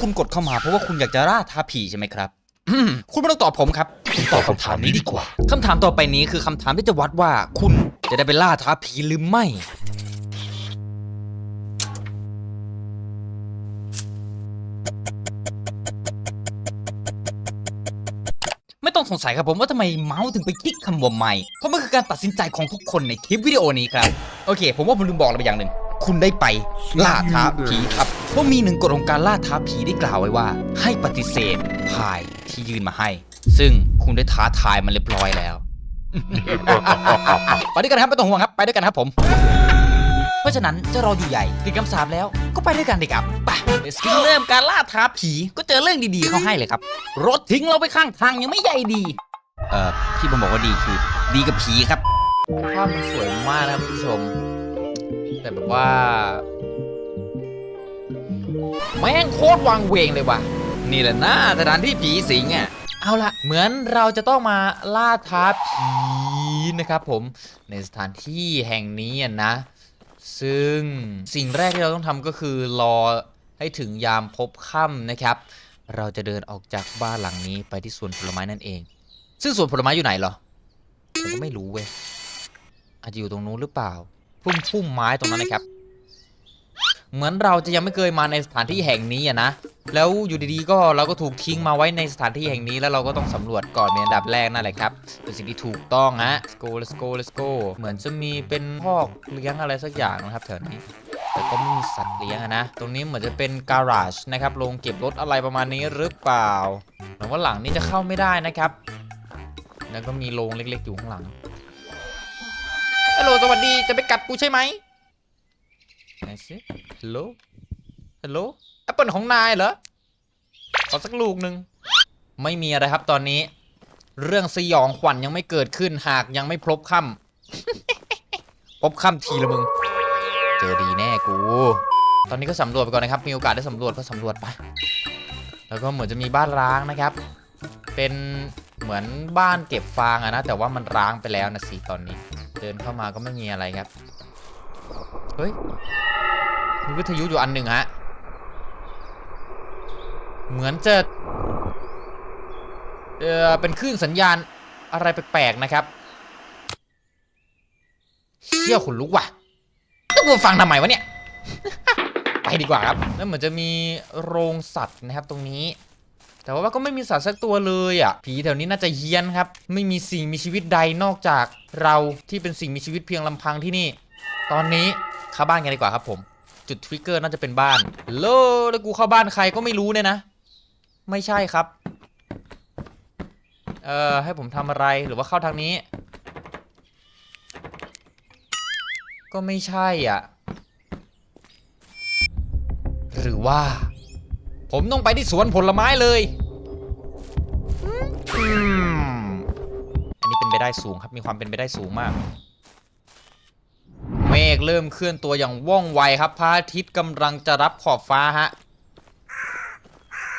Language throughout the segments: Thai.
คุณกดเข้ามาเพราะว่าคุณอยากจะล่าท้าผีใช่ไหมครับอืมคุณไม่ต้องตอบผมครับคุณตอบคำถามนี้ดีกว่าคำถามต่อไปนี้คือคำถามที่จะวัดว่าคุณจะได้ไปล่าท้าผีหรือไม่ ไม่ต้องสงสัยครับผมว่าทำไมเมาส์ถึงไปคลิกคำว่าไม่เพราะมันคือการตัดสินใจของทุกคนในคลิปวิดีโอนี้ครับ โอเค ผมว่าผมลืมบอกอะไรไปอย่างหนึ่ง คุณได้ไปล่าท้าผีครับเพราะมีหนึ่งกฎของการล่าท้าผีได้กล่าวไว้ว่า ให้ปฏิเสธพายที่ยื่นมาให้ ซึ่งคุณได้ท้าทายมันเรียบร้อยแล้วไปด้วยกันครับไม่ต้องห่วงครับไปด้วยกันครับผม เพราะฉะนั้นจะรออยู่ใหญ่ติดคำสาปแล้วก็ไปด้วยกันดีครับไปเริ่มการล่าท้าผีก็เจอเรื่องดีๆเขาให้เลยครับ รถทิ้งเราไปข้างทางยังไม่ใหญ่ดี เอ่อที่ผมบอกว่าดีคือ ดีกับผีครับภาพมันสวยมากนะครับคุณผู้ชม แต่แบบว่า แม่งโคตรวางเวงเลยว่ะ นี่แหละนะสถานที่ผีสิงอะ เอาละเหมือนเราจะต้องมาล่าท้าผีนะครับผม ในสถานที่แห่งนี้นะ ซึ่งสิ่งแรกที่เราต้องทำก็คือรอให้ถึงยามพบค่ำนะครับ เราจะเดินออกจากบ้านหลังนี้ไปที่สวนผลไม้นั่นเอง ซึ่งสวนผลไม้อยู่ไหนเหรอ ผมก็ไม่รู้เว้ย อาจจะอยู่ตรงนู้นหรือเปล่า พุ่มพุ่มไม้ตรงนั้นนะครับ เหมือนเราจะยังไม่เคยมาในสถานที่แห่งนี้อะนะ แล้วอยู่ดีๆก็เราก็ถูกทิ้งมาไว้ในสถานที่แห่งนี้แล้วเราก็ต้องสำรวจก่อนเป็นอันดับแรกนั่นแหละครับเป็นสิ่งที่ถูกต้องฮะ let's go let's go let's go เหมือนจะมีเป็นพอกเลี้ยงอะไรสักอย่างนะครับแถวนี้แต่ก็ไม่มีสัตว์เลี้ยงอะนะ ตรงนี้เหมือนจะเป็นการาจนะครับ โรงเก็บรถอะไรประมาณนี้หรือเปล่าเหมือนว่าหลังนี้จะเข้าไม่ได้นะครับ แล้วก็มีโรงเล็ก ๆ อยู่ข้างหลัง ฮัลโหลสวัสดีจะไปกัดกูใช่ไหมไหนสิฮัลโหลฮัลโหลแอปเปิลของนายเหรอขอสักลูกหนึ่งไม่มีอะไรครับตอนนี้ เรื่องสยองขวัญยังไม่เกิดขึ้นหากยังไม่พบค่ำพบค่ำทีละมึง เจอดีแน่กู ตอนนี้ก็สำรวจไปก่อนนะครับ มีโอกาสได้สำรวจก็สำรวจไป แล้วก็เหมือนจะมีบ้านร้างนะครับ เป็นเหมือนบ้านเก็บฟางอะนะ แต่ว่ามันร้างไปแล้วนะสิตอนนี้เดินเข้ามาก็ไม่มีอะไรครับ เฮ้ย มีวิทยุอยู่อันหนึ่งฮะ เหมือนจะเออเป็นคลื่นสัญญาณอะไรแปลกๆนะครับเชี่ยขนลุกว่ะต้องมาฟังทำไมวะเนี่ย ไปดีกว่าครับ แล้วเหมือนจะมีโรงสัตว์นะครับตรงนี้ แต่ว่าก็ไม่มีสัตว์สักตัวเลยอะ ผีแถวนี้น่าจะเฮี้ยนครับ ไม่มีสิ่งมีชีวิตใดนอกจากเราที่เป็นสิ่งมีชีวิตเพียงลำพังที่นี่ ตอนนี้เข้าบ้านกันดีกว่าครับผม จุดทริกเกอร์น่าจะเป็นบ้านโลแล้วกูเข้าบ้านใครก็ไม่รู้เนี่ยนะ ไม่ใช่ครับ เอ่อ ให้ผมทำอะไรหรือว่าเข้าทางนี้ ก็ไม่ใช่อะ หรือว่า ผมต้องไปที่สวนผลไม้เลยอันนี้เป็นไปได้สูงครับ มีความเป็นไปได้สูงมาก เมฆเริ่มเคลื่อนตัวอย่างว่องไวครับ พระอาทิตย์กำลังจะรับขอบฟ้าฮะ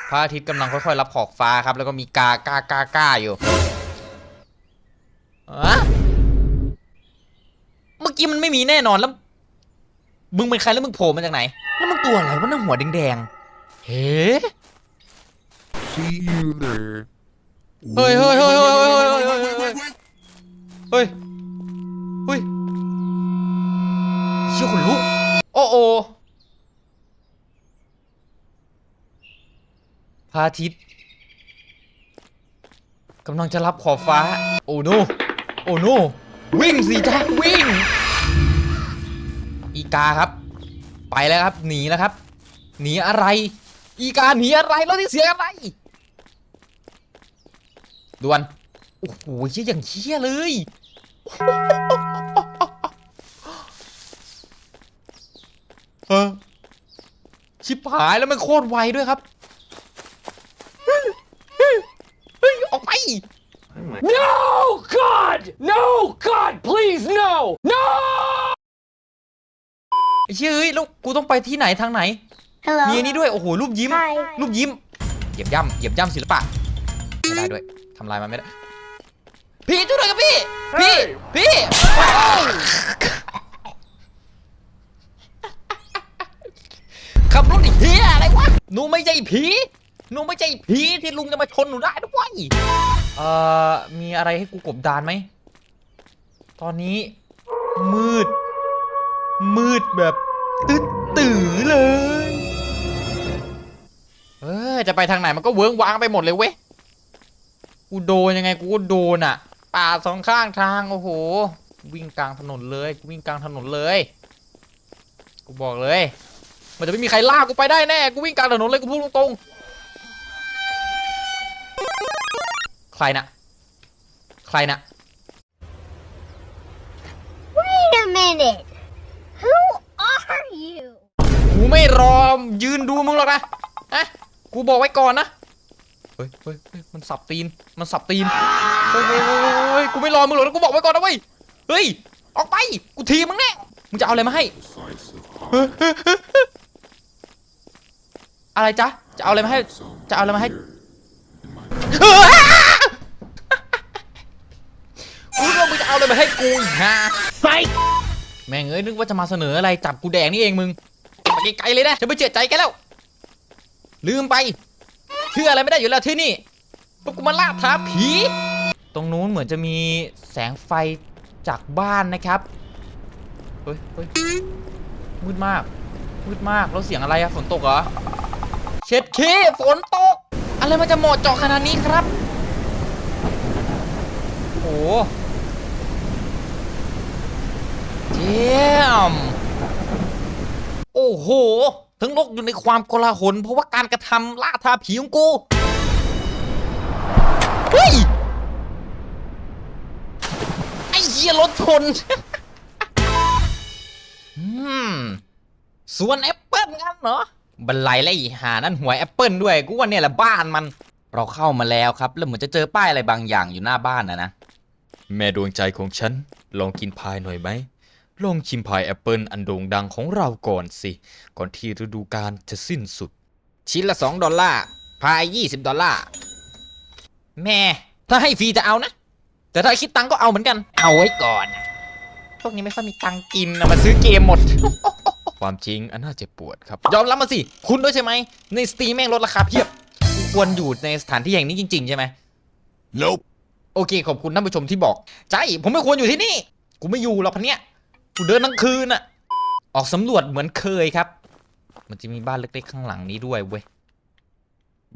พระอาทิตย์กำลังค่อยๆรับขอบฟ้าครับ แล้วก็มีกากากากาอยู่อะเมื่อกี้มันไม่มีแน่นอนแล้ว มึงเป็นใครแล้วมึงโผล่มาจากไหน แล้วมึงตัวอะไรวะหน้าหัวแดงๆ เฮ้ See you there. เฮ้ยเฮ้ยเฮ้ยเฮ้ยเฮ้ยเฮ้ยเฮ้ยเฮ้ยเฮ้ยเฮ้ยเชี่ยขนลุกโอ้โอพระอาทิตย์กำลังจะรับขอบฟ้า โอ้โนโอ้โนวิ่งสิจ้าวิ่ง อีกาครับ ไปแล้วครับ หนีแล้วครับ หนีอะไร อีกาหนีอะไรแล้วที่เสียงอะไรด่วนโอ้โหเชี่ยอย่างเชี่ยเลยเออชิบหายแล้วมันโคตรไวด้วยครับเฮ้ยออกไป No, God! No, God, please, no! No! ไอ้เชี่ยเอ้ยแล้วกูต้องไปที่ไหนทางไหน Hello. มีอันนี้ด้วยโอ้โหรูปยิ้ม Hi. รูปยิ้มเหยียบย่ำเหยียบย่ำศิลปะไม่ได้ด้วยทำลายมันไม่ได้พี่ช่วยด้วยครับพี่พี่พี่ขับรถไอ้เหี้ยอะไรวะหนูไม่ใช่ผีหนูไม่ใช่ผีที่ลุงจะมาชนหนูได้ด้วยเอ่อมีอะไรให้กูกบดานไหมตอนนี้ มืด มืดแบบตึ๊ดตื่อเลย เออจะไปทางไหนมันก็เวิ้งว้างไปหมดเลยเว้ยกูโดนยังไงกูก็โดนอะ ป่าสองข้างทางโอ้โห วิ่งกลางถนนเลยกูวิ่งกลางถนนเลยกูบอกเลย มันจะไม่มีใครลากกูไปได้แน่กูวิ่งกลางถนนเลยกูพูดตรงๆใครนะใครนะ Wait a minute. Who are you? กูไม่รอยืนดูมึงหรอกนะอะ กูบอกไว้ก่อนนะ เฮ้ยเฮ้ยเฮ้ยมันสับตีน มันสับตีน เฮ้ยเฮ้ยเฮ้ยเฮ้ยกูไม่รอมึงหรอกนะกูบอกไว้ก่อนนะเว้ย เฮ้ย ออกไป กูทีมึงแน่ มึงจะเอาอะไรมาให้อะไรจ๊ะ จะเอาอะไรมาให้ จะเอาอะไรมาให้กูนึกว่ามึงจะเอาอะไรมาให้กูอีกฮะ Fight! แม่งเอ้ยนึกว่าจะมาเสนออะไรจับกูแดงนี่เองมึงไปไกลๆเลยนะจะไปเจ็ดใจแกันแล้ว ลืมไปเชื่ออะไรไม่ได้อยู่แล้วที่นี่พวกกูมาล่าท้าผี ตรงนู้นเหมือนจะมีแสงไฟจากบ้านนะครับเฮ้ยเฮ้ยมืดมากมืดมากแล้วเสียงอะไรอะฝนตกเหรอเช็ดเคฝนตก อะไรมันจะเหมาะเจาะขนาดนี้ครับโอ้เจียมโอ้โห ทั้งโลกอยู่ในความโกลาหลเพราะว่าการกระทำล่าท้าผีของกูเฮ้ยไอ้เหี้ยรถชนอืมสวนแอปเปิลงั้นเหรอบันไลและอีหานั่นหวยแอปเปิลด้วยกูว่าเนี่ยแหละบ้านมัน เราเข้ามาแล้วครับ แล้วเหมือนจะเจอป้ายอะไรบางอย่างอยู่หน้าบ้านนะนะ แม่ดวงใจของฉัน ลองกินพายหน่อยไหม ลองชิมพายแอปเปิลอันโด่งดังของเราก่อนสิ ก่อนที่ฤดูกาลจะสิ้นสุด ชิ้นละ 2 ดอลลาร์ พาย 20 ดอลลาร์ แม่ ถ้าให้ฟรีจะเอานะ แต่ถ้าคิดตังค์ก็เอาเหมือนกัน เอาไว้ก่อนนะพวกนี้ไม่ค่อยมีตังค์กินนะมาซื้อเกมหมด ความจริงอันน่าเจ็บปวดครับ ยอมรับมาสิ คุณด้วยใช่ไหม ในสตรีมแม่งลดราคาเพียบกูควรอยู่ในสถานที่แห่งนี้จริง ๆ ใช่ไหม Nope. โอเค ขอบคุณท่านผู้ชมที่บอกใจผมไม่ควรอยู่ที่นี่ กูไม่อยู่หรอกพันเนี้ย กูเดินทั้งคืนอะออกสำรวจเหมือนเคยครับ มันจะมีบ้านเล็กๆข้างหลังนี้ด้วยเว้ย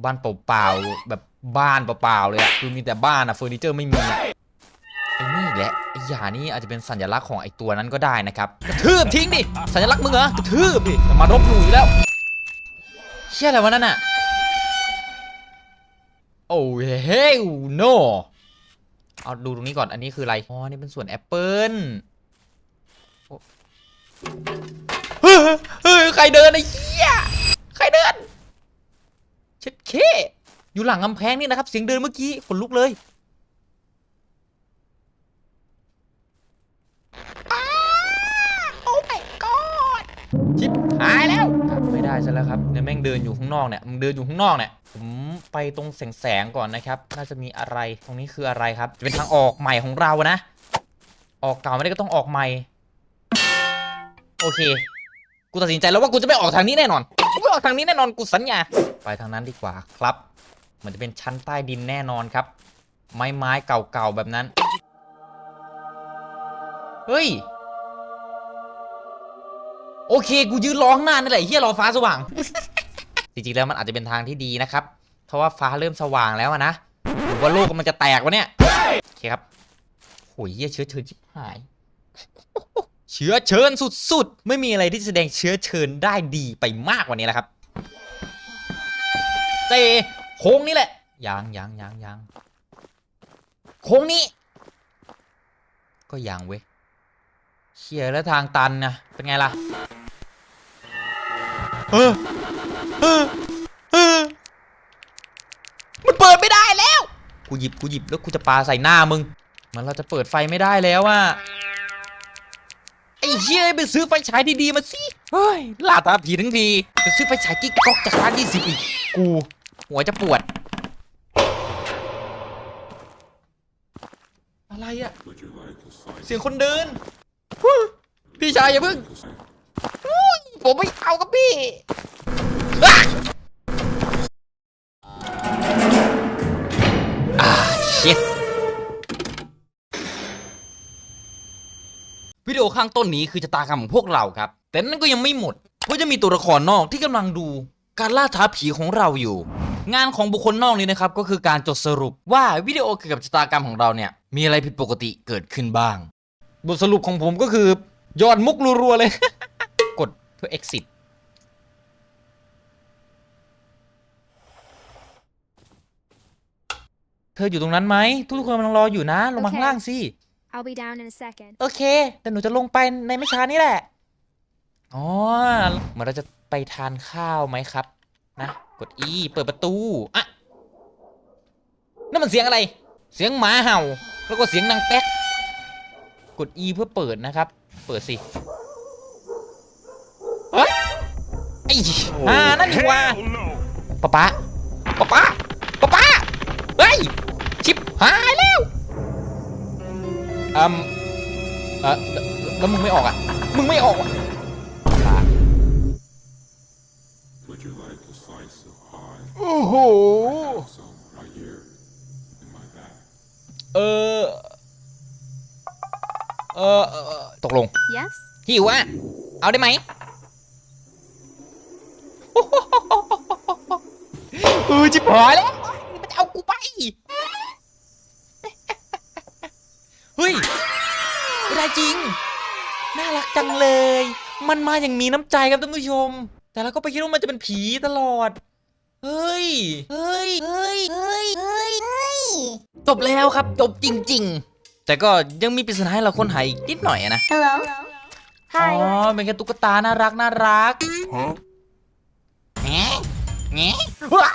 บ้านเปล่าๆแบบบ้านเปล่าๆเลยอะคือมีแต่บ้านอะเฟอร์นิเจอร์ไม่มีอะไอ้นี่แหละไอ้ยานี่อาจจะเป็นสัญลักษณ์ของไอ้ตัวนั้นก็ได้นะครับ กระทืบทิ้งดิ สัญลักษณ์มึงเหรอกระทืบดิอย่ามารบหลู่อยู่แล้ว เชี่ยอะไรวะนั่นอะโอ้เฮ้ยโนเอาดูตรงนี้ก่อน อันนี้คืออะไร อ๋อ นี่เป็นส่วนแอปเปิล เฮ้ยเฮ้ยใครเดินไอ้เหี้ยใครเดินเช็ดเคอยู่หลังกำแพงนี่นะครับ เสียงเดินเมื่อกี้ขนลุกเลยโอ้ my god ชิบหายแล้วไม่ได้ซะแล้วครับเนี่ยแม่งเดินอยู่ข้างนอกเนี่ยมึงเดินอยู่ข้างนอกเนี่ยผมไปตรงแสงแสงก่อนนะครับ น่าจะมีอะไรตรงนี้คืออะไรครับ จะเป็นทางออกใหม่ของเรานะ ออกเก่าไม่ได้ก็ต้องออกใหม่ โอเค กูตัดสินใจแล้วว่ากูจะไม่ออกทางนี้แน่นอนกูไม่ออกทางนี้แน่นอนกูสัญญา ไปทางนั้นดีกว่าครับ มันจะเป็นชั้นใต้ดินแน่นอนครับ ไม้ไม้เก่าๆแบบนั้น เฮ้ย โอเค กูยืนรอข้างหน้านี่แหละเฮียรอฟ้าสว่าง จริงๆแล้วมันอาจจะเป็นทางที่ดีนะครับ เพราะว่าฟ้าเริ่มสว่างแล้วนะหรือว่าโลกมันจะแตกวะเนี่ย โอเคครับโหยเหี้ยเชื้อเชิญชิบหาย เชื้อเชิญสุดๆ ไม่มีอะไรที่แสดงเชื้อเชิญได้ดีไปมากกว่านี้แล้วครับเจโค้งนี้แหละยังยังยังยังโค้งนี้ ก็ยังเว้ยเชี่ยแล้วทางตันนะเป็นไงล่ะเออเออเออมันเปิดไม่ได้แล้ว กูหยิบกูหยิบแล้วกูจะปาใส่หน้ามึง มันเราจะเปิดไฟไม่ได้แล้วอะ เหี้ยไปซื้อไฟฉายดีๆมาสิ เฮ้ยล่าตาผีทั้งทีจะซื้อไฟฉายกิ๊กก๊อกจากร้านยี่สิบอีก กู หัวจะปวด อะไรอะ Would you like a slice? เสียงคนเดิน พี่ชายอย่าเพิ่ง ผมไม่เอากับพี่ ข้างต้นนี้คือชะตากรรมของพวกเราครับ แต่นั่นก็ยังไม่หมด เพราะจะมีตัวละครนอกที่กำลังดูการล่าท้าผีของเราอยู่ งานของบุคคลนอกนี้นะครับก็คือการจดสรุปว่าวิดีโอเกี่ยวกับชะตากรรมของเราเนี่ยมีอะไรผิดปกติเกิดขึ้นบ้าง บทสรุปของผมก็คือยอดมุกรัวๆเลย กดเพื่อ exit เธออยู่ตรงนั้นไหมทุกคนกำลังรออยู่นะ ลงมาข้างล่างสิ I'll be down in a second. โอเค แต่หนูจะลงไปในไม่ช้านี้แหละ อ๋อเหมือนเราจะไปทานข้าวไหมครับ นะ กด E เปิดประตูอะนั่นมันเสียงอะไร เสียงหมาเห่า แล้วก็เสียงนางแป๊ก กด E เพื่อเปิดนะครับ เปิดสิเฮ้ยไอ้ห่านั่นนี่ว่าป๊าป๊าป๊า อืมเออแล้วแล้วมึงไม่ออกอะ มึงไม่ออกอะป๊า Would you like a slice of pie? โอ้โห Some right here in my bag. เออ เออเออเออตกลง Yes? หิวอะ เอาได้ไหม เออจิบหายแล้วมันจะเอากูไป เฮ้ยไม่ได้จริง น่ารัก จังเลย มันมาอย่างมีน้ำใจครับท่านผู้ชม แต่เราก็ไปคิดว่ามันจะเป็นผีตลอด เฮ้ย เฮ้ย เฮ้ย เฮ้ย เฮ้ยจบแล้วครับ จบจริง ๆ แต่ก็ยังมีปริศนาให้เราค้นหาอีกนิดหน่อยอะนะ Hello. อ๋อ Hi. เป็นแค่ตุ๊กตา น่ารัก น่ารัก Huh? แงะแงะว้า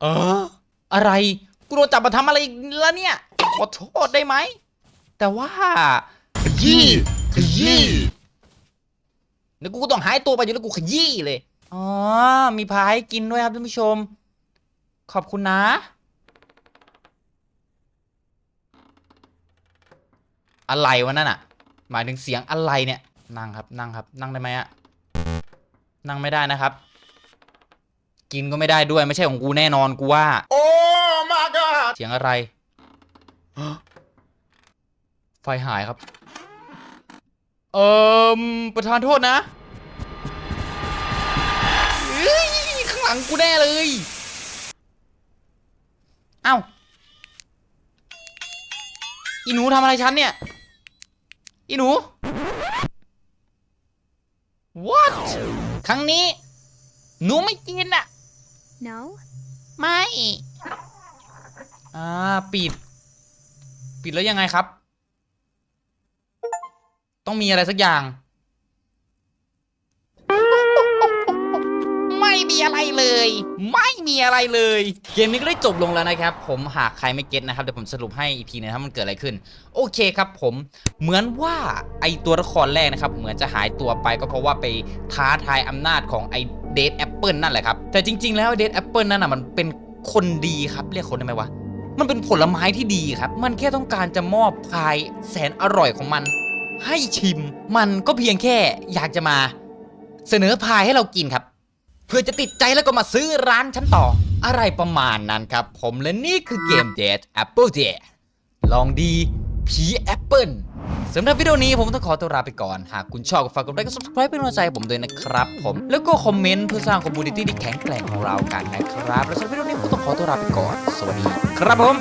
เออ อะไร กูโดนจับมาทำอะไรอีกแล้วเนี่ยข อโทษได้ไหม แต่ว่าขยี้ขยี้เดี๋ยวกูก็ต้องหายตัวไปอยู่แล้วกูขยี้เลย อ๋อ มีพาให้กินด้วยครับท่านผู้ชม ขอบคุณนะ อะไรวะนั่นอะหมายถึงเสียงอะไรเนี่ย นั่งครับ นั่งครับ นั่งได้ไหมอะนั่งไม่ได้นะครับ กินก็ไม่ได้ด้วยไม่ใช่ของกูแน่นอนกูว่า Oh my god! เสียงอะไร ไฟหายครับ เอ่มประธานโทษนะเฮ้ยข้างหลังกูแน่เลย เอ้า อีหนูทำอะไรฉันเนี่ย อีหนู what ครั้งนี้ หนูไม่กินอะ No? ไม่ อ่า ปิด ปิดแล้วยังไงครับ ต้องมีอะไรสักอย่าง ไม่มีอะไรเลย ไม่มีอะไรเลย เกมนี้ก็ได้จบลงแล้วนะครับ ผมหากใครไม่เก็ตนะครับเดี๋ยวผมสรุปให้อีกทีนะครับมันเกิดอะไรขึ้น โอเคครับผมเหมือนว่าไอตัวละครแรกนะครับ เหมือนจะหายตัวไปก็เพราะว่าไปท้าทายอำนาจของไอเดทแอปเปิลนั่นแหละครับ แต่จริง ๆ แล้วเดทแอปเปิลนั่นน่ะมันเป็นคนดีครับ เรียกคนได้ไหมวะ มันเป็นผลไม้ที่ดีครับ มันแค่ต้องการจะมอบพายแสนอร่อยของมัน ให้ชิม มันก็เพียงแค่อยากจะมา เสนอพายให้เรากินครับ เพื่อจะติดใจแล้วก็มาซื้อร้านฉันต่อ อะไรประมาณนั้นครับ ผมและนี่คือเกม Dead Apple Day ลองดี ผีแอปเปิลสำหรับวิดีโอนี้ผมต้องขอตัวลาไปก่อน หากคุณชอบก็ฝากกดไลค์กด subscribe เป็นกำลังใจผมด้วยนะครับผม แล้วก็คอมเมนต์เพื่อสร้างคอมมูนิตี้ที่แข็งแกร่งของเรากันนะครับ แล้วสำหรับวิดีโอนี้ผมต้องขอตัวลาไปก่อน สวัสดีครับผม